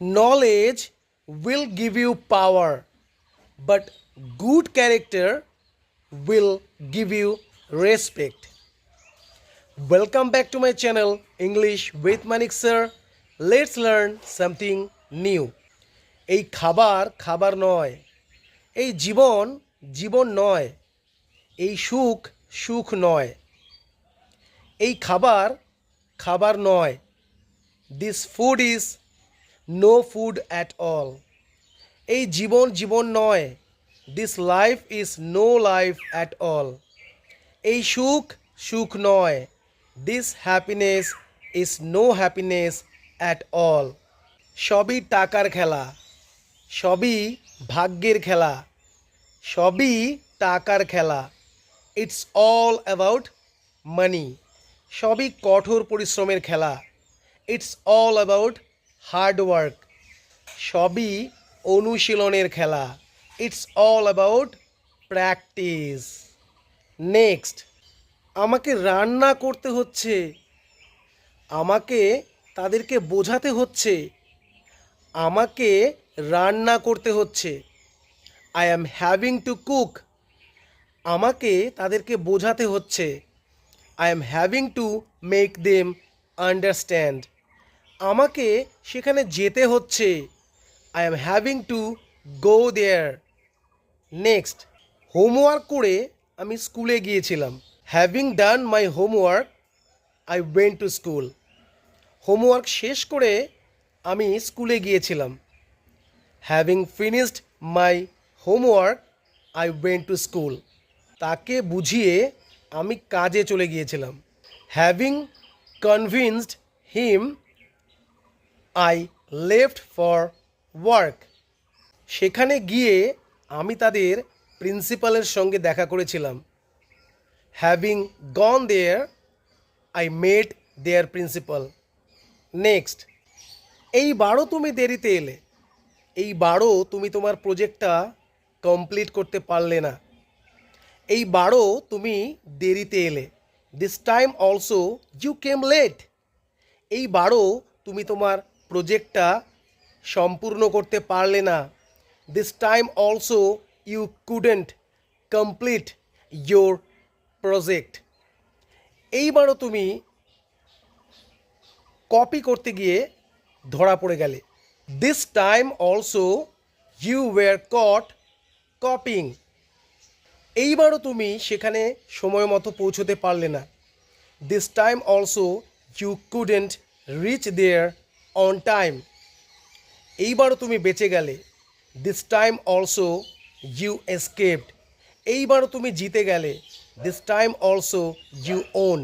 Knowledge will give you power but good character will give you respect welcome back to my channel English with Manik sir let's learn something new এই খাবার খাবার নয়। এই জীবন জীবন নয়। এই সুখ সুখ নয়। এই খাবার খাবার নয়। This food is no food at all এই জীবন জীবন নয় this life is no life at all এই সুখ সুখ নয় this happiness is no happiness at all সবই টাকার খেলা, সবই ভাগ্যের খেলা, সবই টাকার খেলা। ইটস অল অ্যাবাউট মানি সবই কঠোর পরিশ্রমের খেলা। It's all about hard work সবই অনুশীলনের খেলা। It's all about practice next আমাকে রান্না করতে হচ্ছে। আমাকে তাদেরকে বোঝাতে হচ্ছে। আমাকে রান্না করতে হচ্ছে। I am having to cook আমাকে তাদেরকে বোঝাতে হচ্ছে। I am having to make them understand আমাকে সেখানে যেতে হচ্ছে। I am having to go there next homework করে আমি স্কুলে গিয়েছিলাম। Having done my homework I went to school homework শেষ করে আমি স্কুলে গিয়েছিলাম। Having finished my homework I went to school তাকে বুঝিয়ে আমি কাজে চলে গিয়েছিলাম। Having convinced him I left for work সেখানে গিয়ে আমি তাদের প্রিন্সিপালের সঙ্গে দেখা করেছিলাম। Having gone there I made their principal next এইবারও তুমি দেরিতে এলে। এইবারও তুমি তোমার প্রজেক্টটা কমপ্লিট করতে পারলে না। এইবারও তুমি দেরিতে এলে। This time also you came late এইবারও তুমি তোমার প্রজেক্টটা সম্পূর্ণ করতে পারলে না। This time also you couldn't complete your project এইবারও তুমি কপি করতে গিয়ে ধরা পড়ে গেলে। This time also you were caught copying এইবারও তুমি সেখানে সময় মতো পৌঁছতে পারলে না। This time also you couldn't reach there on time এইবারও তুমি বেঁচে গেলে। This time also you escaped এইবারও তুমি জিতে গেলে। This time also you won